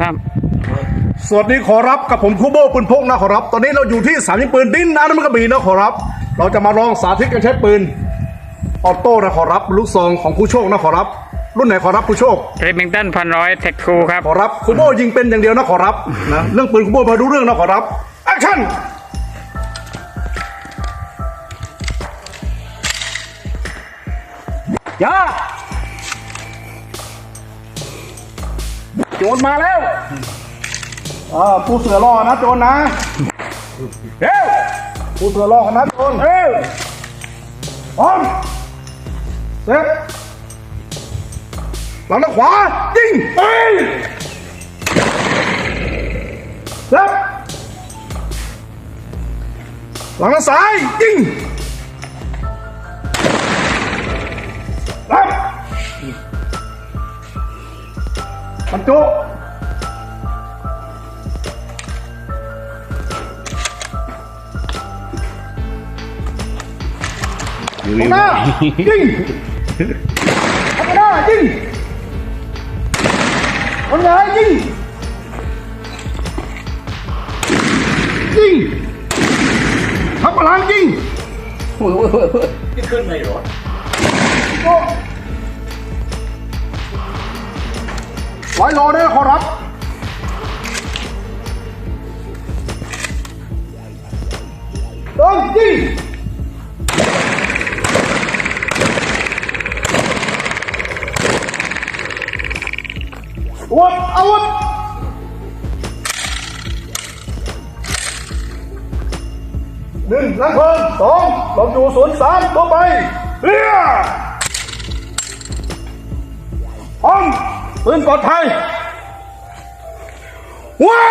ครับ สวัสดีขอรับกับผมคูโบปืนพกนะขอรับ ตอนนี้เราอยู่ที่สามยิงปืนดินน้ำมันกระบี่นะขอรับ เราจะมาลองสาธิตการใช้ปืนออโต้นะขอรับ ลูกซองของครูโชคนะขอรับ รุ่นไหนขอรับครูโชคเรมิงตันพันร้อยเทคทูครับขอรับคูโบยิงเป็นอย่างเดียวนะขอรับนะเรื่องปืนคูโบมาดูเรื่องนะขอรับแอคชั่นย่า โจรมาแล้วอ่าผู้เสือรอนะโจรนะเฮ้ยผู้เสือรอกันนะโจรเฮ้ยพร้อมเสร็จหลังด้านขวายิงเฮ้ยเสร็จหลังด้านซ้ายยิงรับ บรรจุข้างหน้ายิงข้างหน้ายิงข้างหน้ายิงยิงทับพลังยิงที่ขึ้นไม่ห รอไว้รอได้ขอรับ เดินยิงวุธอาวุธหนึ่งลังเพลิงสองลมอยู่ศูนย์สามตัวไปเรีย ปืนปลอดภัยว้า